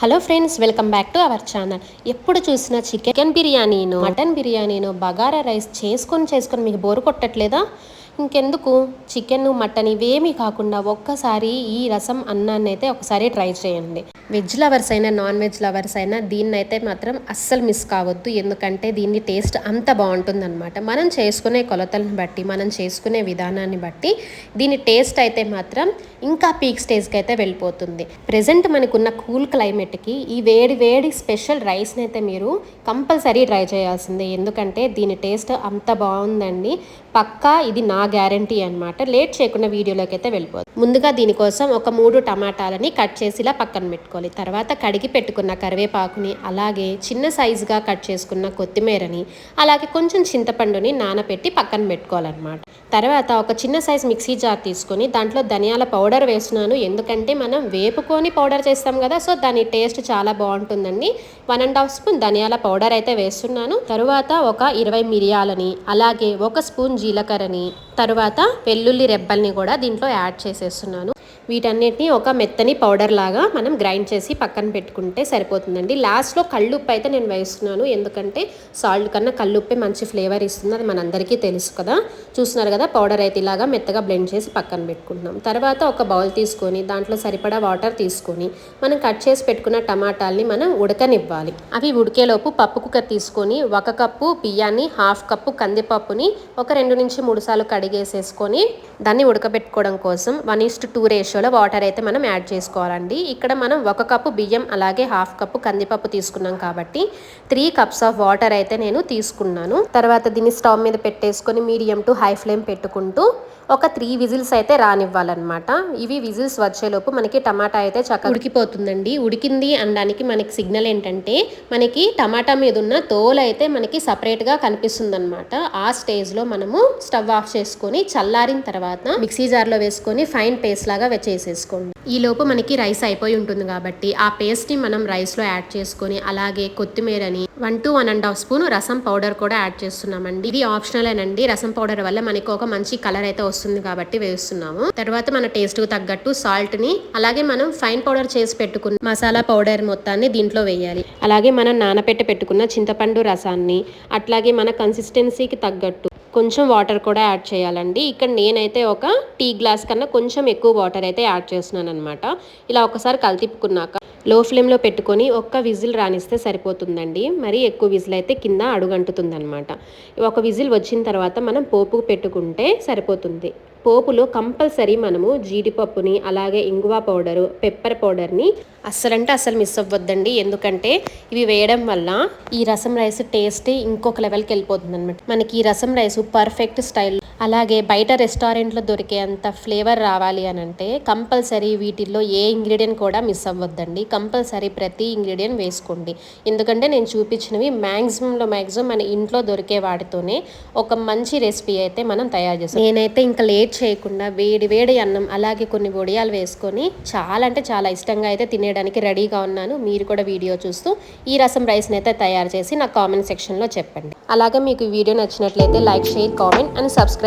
Hello friends welcome back to our channel. ఎప్పుడు చూసినా chicken బిర్యానీను మటన్ బిర్యానీను బగారా రైస్ చేసుకొని చేసుకొని మీకు బోరు కొట్టట్లేదా? ఇంకెందుకు? చికెన్ మటన్ ఇవేమీ కాకుండా ఒక్కసారి ఈ రసం అన్నాన్ని అయితే ఒకసారి ట్రై చేయండి. వెజ్ లవర్స్ అయినా నాన్ వెజ్ లవర్స్ అయినా దీన్ని అయితే మాత్రం అస్సలు మిస్ కావద్దు. ఎందుకంటే దీన్ని టేస్ట్ అంత బాగుంటుందన్నమాట. మనం చేసుకునే కొలతలను బట్టి మనం చేసుకునే విధానాన్ని బట్టి దీని టేస్ట్ అయితే మాత్రం ఇంకా పీక్ స్టేజ్కి అయితే వెళ్ళిపోతుంది. ప్రజెంట్ మనకున్న కూల్ క్లైమేట్కి ఈ వేడి వేడి స్పెషల్ రైస్ని అయితే మీరు కంపల్సరీ ట్రై చేయాల్సిందే. ఎందుకంటే దీని టేస్ట్ అంత బాగుందండి. పక్కా ఇది నా గ్యారంటీ అనమాట లేట్ చేయకుండా వీడియోలోకి అయితే వెళ్ళిపోదు. ముందుగా దీనికోసం ఒక మూడు టమాటాలని కట్ చేసి ఇలా పక్కన పెట్టుకోవాలి. తర్వాత కడిగి పెట్టుకున్న కరివేపాకుని అలాగే చిన్న సైజుగా కట్ చేసుకున్న కొత్తిమీరని అలాగే కొంచెం చింతపండుని నానబెట్టి పక్కన పెట్టుకోవాలన్నమాట. తర్వాత ఒక చిన్న సైజ్ మిక్సీ జార్ తీసుకొని దాంట్లో ధనియాల పౌడర్ వేస్తున్నాను. ఎందుకంటే మనం వేపుకొని పౌడర్ చేస్తాం కదా సో దాని టేస్ట్ చాలా బాగుంటుందండి. వన్ అండ్ హాఫ్ స్పూన్ ధనియాల పౌడర్ అయితే వేస్తున్నాను. తరువాత ఒక ఇరవై మిరియాలని అలాగే ఒక స్పూన్ జీలకర్రని తరువాత వెల్లుల్లి రెబ్బల్ని కూడా దీంట్లో యాడ్ చేసేస్తున్నాను. వీటన్నిటిని ఒక మెత్తని పౌడర్ లాగా మనం గ్రైండ్ చేసి పక్కన పెట్టుకుంటే సరిపోతుందండి. లాస్ట్లో కళ్ళుప్పు అయితే నేను వేస్తున్నాను. ఎందుకంటే సాల్ట్ కన్నా కళ్ళుప్పే మంచి ఫ్లేవర్ ఇస్తుంది. అది మనందరికీ తెలుసు కదా. చూస్తున్నారు కదా పౌడర్ అయితే ఇలాగా మెత్తగా బ్లెండ్ చేసి పక్కన పెట్టుకుంటున్నాం. తర్వాత ఒక బౌల్ తీసుకొని దాంట్లో సరిపడా వాటర్ తీసుకొని మనం కట్ చేసి పెట్టుకున్న టమాటాల్ని మనం ఉడకనివ్వాలి. అవి ఉడికేలోపు పప్పు కుక్కర్ తీసుకొని ఒక కప్పు బియ్యాన్ని హాఫ్ కప్పు కందిపప్పుని ఒక రెండు నుంచి మూడు సార్లు కడిగేసేసుకొని దాన్ని ఉడకబెట్టుకోవడం కోసం వన్ ఈస్ట్ టూ రేషియోలో వాటర్ అయితే మనం యాడ్ చేసుకోవాలండి. ఇక్కడ మనం ఒక కప్పు బియ్యం అలాగే హాఫ్ కప్పు కందిపప్పు తీసుకున్నాం కాబట్టి త్రీ కప్స్ ఆఫ్ వాటర్ అయితే నేను తీసుకున్నాను. తర్వాత దీన్ని స్టవ్ మీద పెట్టేసుకొని మీడియం టు హై ఫ్లేమ్ పెట్టుకుంటూ ఒక త్రీ విజిల్స్ అయితే రానివ్వాలన్నమాట. ఇవి విజిల్స్ వచ్చేలోపు మనకి టమాటా అయితే చక్కగా ఉడికిపోతుందండి. ఉడికింది అనడానికి మనకి సిగ్నల్ ఏంటంటే మనకి టమాటా మీద ఉన్న తోలు అయితే మనకి సపరేట్గా కనిపిస్తుంది అనమాట ఆ స్టేజ్లో మనము స్టవ్ ఆఫ్ చేసుకొని చల్లారిన తర్వాత మిక్సీ జార్లో వేసుకొని ఫైన్ పేస్ట్ లాగా చేసేసుకోండి. ఈ లోపు మనకి రైస్ అయిపోయి ఉంటుంది కాబట్టి ఆ పేస్ట్ని మనం రైస్లో యాడ్ చేసుకొని అలాగే కొత్తిమీరని one to one and half spoon రసం పౌడర్ కూడా యాడ్ చేస్తున్నామండి. ఇది ఆప్షనల్ రసం పౌడర్ వల్ల మనకి ఒక మంచి కలర్ అయితే వస్తుంది. వస్తుంది కాబట్టి వేస్తున్నాము. తర్వాత మన టేస్ట్ తగ్గట్టు సాల్ట్ని అలాగే మనం ఫైన్ పౌడర్ చేసి పెట్టుకున్న మసాలా పౌడర్ మొత్తాన్ని దీంట్లో వేయాలి. అలాగే మనం నానపెట్టి పెట్టుకున్న చింతపండు రసాన్ని అట్లాగే మన కన్సిస్టెన్సీకి తగ్గట్టు కొంచెం వాటర్ కూడా యాడ్ చేయాలండి. ఇక్కడ నేనైతే ఒక టీ గ్లాస్ కన్నా కొంచెం ఎక్కువ వాటర్ అయితే యాడ్ చేస్తున్నాను అనమాట ఇలా ఒకసారి కలితిప్పుకున్నాక లో ఫ్లేమ్లో పెట్టుకొని ఒక్క విజిల్ రానిస్తే సరిపోతుందండి. మరి ఎక్కువ విజిల్ అయితే కింద అడుగంటుతుందనమాట ఒక విజిల్ వచ్చిన తర్వాత మనం పోపు పెట్టుకుంటే సరిపోతుంది. పోపులో కంపల్సరీ మనము జీడిపప్పుని అలాగే ఇంగువ పౌడరు పెప్పర్ పౌడర్ని అస్సలంటే అస్సలు మిస్ అవ్వద్దండి. ఎందుకంటే ఇవి వేయడం వల్ల ఈ రసం రైస్ టేస్ట్ ఇంకొక లెవెల్కి వెళ్ళిపోతుంది అనమాట మనకి ఈ రసం రైస్ పర్ఫెక్ట్ స్టైల్ అలాగే బయట రెస్టారెంట్లో దొరికే అంత ఫ్లేవర్ రావాలి అని అంటే కంపల్సరీ వీటిల్లో ఏ ఇంగ్రీడియంట్ కూడా మిస్ అవ్వద్దండి. కంపల్సరీ ప్రతి ఇంగ్రీడియంట్ వేసుకోండి. ఎందుకంటే నేను చూపించినవి మ్యాక్సిమంలో మ్యాక్సిమం మన ఇంట్లో దొరికే వాటితోనే ఒక మంచి రెసిపీ అయితే మనం తయారు చేస్తాం. నేనైతే ఇంకా లేట్ చేయకుండా వేడి వేడి అన్నం అలాగే కొన్ని వడియాలు వేసుకొని చాలా అంటే చాలా ఇష్టంగా అయితే తినేయడానికి రెడీగా ఉన్నాను. మీరు కూడా వీడియో చూస్తూ ఈ రసం రైస్ని అయితే తయారు చేసి నా కామెంట్ సెక్షన్లో చెప్పండి. అలాగే మీకు వీడియో నచ్చినట్లయితే like share comment and subscribe